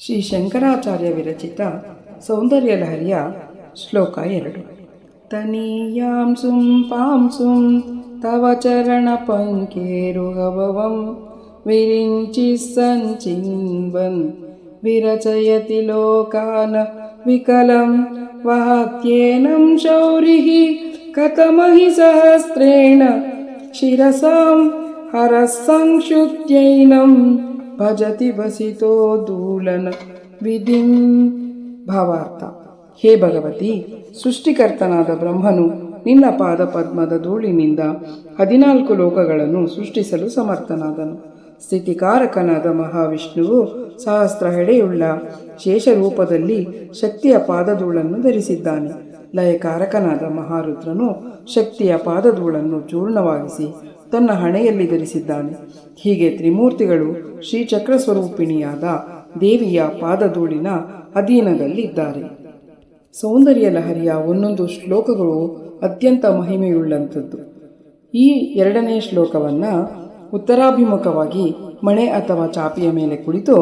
ಶ್ರೀ ಶಂಕರಾಚಾರ್ಯ ವಿರಚಿತ ಸೌಂದರ್ಯ ಲಹರಿಯ ಶ್ಲೋಕ ಎರಡು ತನೀಯಾಂ ಸುಂ ಪಾಂ ಸುಂ ತವ ಚರಣ ಪಂಕೇರುಹವಂ ವಿರಿಂಚಿ ಸಂಚಿನ್ವನ್ ವಿರಚಯತಿ ಲೋಕಾನ ವಿಕಲಂ ವಾಕ್ಯೇನಂ ಶೌರಿः ಕಥಮಹಿ ಸಹಸ್ರೇಣ ಶಿರಸಾಂ ಹರಸಂಕ್ಷುತ್ಯೈನಂ ಭಜತಿ ವಸಿತೋ ದೂಲನ ವಿಧಿಂ ಭಾವಾರ್ಥ. ಹೇ ಭಗವತಿ, ಸೃಷ್ಟಿಕರ್ತನಾದ ಬ್ರಹ್ಮನು ನಿನ್ನ ಪಾದ ಪದ್ಮದ ಧೂಳಿನಿಂದ ಹದಿನಾಲ್ಕು ಲೋಕಗಳನ್ನು ಸೃಷ್ಟಿಸಲು ಸಮರ್ಥನಾದನು. ಸ್ಥಿತಿಕಾರಕನಾದ ಮಹಾವಿಷ್ಣುವು ಸಹಸ್ರ ಹೆಡೆಯುಳ್ಳ ಶೇಷರೂಪದಲ್ಲಿ ಶಕ್ತಿಯ ಪಾದಧೂಳನ್ನು ಧರಿಸಿದ್ದಾನೆ. ಲಯಕಾರಕನಾದ ಮಹಾರುದ್ರನು ಶಕ್ತಿಯ ಪಾದಧೂಳನ್ನು ಚೂರ್ಣವಾಗಿಸಿ ತನ್ನ ಹಣೆಯಲ್ಲಿ ಧರಿಸಿದ್ದಾನೆ. ಹೀಗೆ ತ್ರಿಮೂರ್ತಿಗಳು ಶ್ರೀಚಕ್ರ ಸ್ವರೂಪಿಣಿಯಾದ ದೇವಿಯ ಪಾದಧೂಳಿನ ಅಧೀನದಲ್ಲಿದ್ದಾರೆ. ಸೌಂದರ್ಯ ಲಹರಿಯ ಒಂದೊಂದು ಶ್ಲೋಕಗಳು ಅತ್ಯಂತ ಮಹಿಮೆಯುಳ್ಳಂಥದ್ದು. ಈ ಎರಡನೇ ಶ್ಲೋಕವನ್ನು ಉತ್ತರಾಭಿಮುಖವಾಗಿ ಮಣೆ ಅಥವಾ ಚಾಪಿಯ ಮೇಲೆ ಕುಳಿತು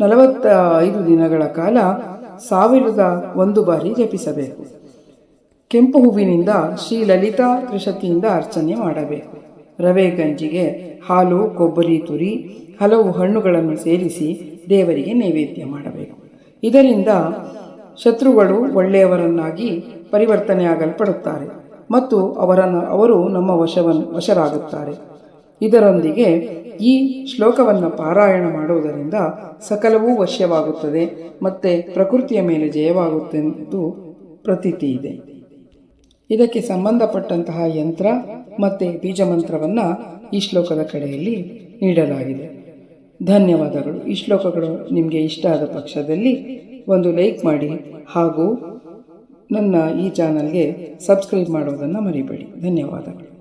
ನಲವತ್ತ ಐದು ದಿನಗಳ ಕಾಲ ಸಾವಿರದ ಒಂದು ಬಾರಿ ಜಪಿಸಬೇಕು. ಕೆಂಪು ಹೂವಿನಿಂದ ಶ್ರೀ ಲಲಿತಾ ತ್ರಿಶತಿಯಿಂದ ಅರ್ಚನೆ ಮಾಡಬೇಕು. ರವೆ ಗಂಜಿಗೆ ಹಾಲು, ಕೊಬ್ಬರಿ ತುರಿ, ಹಲವು ಹಣ್ಣುಗಳನ್ನು ಸೇರಿಸಿ ದೇವರಿಗೆ ನೈವೇದ್ಯ ಮಾಡಬೇಕು. ಇದರಿಂದ ಶತ್ರುಗಳು ಒಳ್ಳೆಯವರನ್ನಾಗಿ ಪರಿವರ್ತನೆಯಾಗಲ್ಪಡುತ್ತಾರೆ ಮತ್ತು ಅವರನ್ನು, ಅವರು ನಮ್ಮ ವಶವನ್ನು ವಶರಾಗುತ್ತಾರೆ. ಇದರೊಂದಿಗೆ ಈ ಶ್ಲೋಕವನ್ನು ಪಾರಾಯಣ ಮಾಡುವುದರಿಂದ ಸಕಲವೂ ವಶ್ಯವಾಗುತ್ತದೆ ಮತ್ತು ಪ್ರಕೃತಿಯ ಮೇಲೆ ಜಯವಾಗುತ್ತೆಂದು ಪ್ರತೀತಿ ಇದೆ. ಇದಕ್ಕೆ ಸಂಬಂಧಪಟ್ಟಂತಹ ಯಂತ್ರ ಮತ್ತು ಬೀಜಮಂತ್ರವನ್ನು ಈ ಶ್ಲೋಕದ ಕಡೆಯಲ್ಲಿ ನೀಡಲಾಗಿದೆ. ಧನ್ಯವಾದಗಳು. ಈ ಶ್ಲೋಕಗಳು ನಿಮಗೆ ಇಷ್ಟ ಆದ ಪಕ್ಷದಲ್ಲಿ ಒಂದು ಲೈಕ್ ಮಾಡಿ ಹಾಗೂ ನನ್ನ ಈ ಚಾನಲ್ಗೆ ಸಬ್ಸ್ಕ್ರೈಬ್ ಮಾಡೋದನ್ನು ಮರಿಬೇಡಿ. ಧನ್ಯವಾದಗಳು.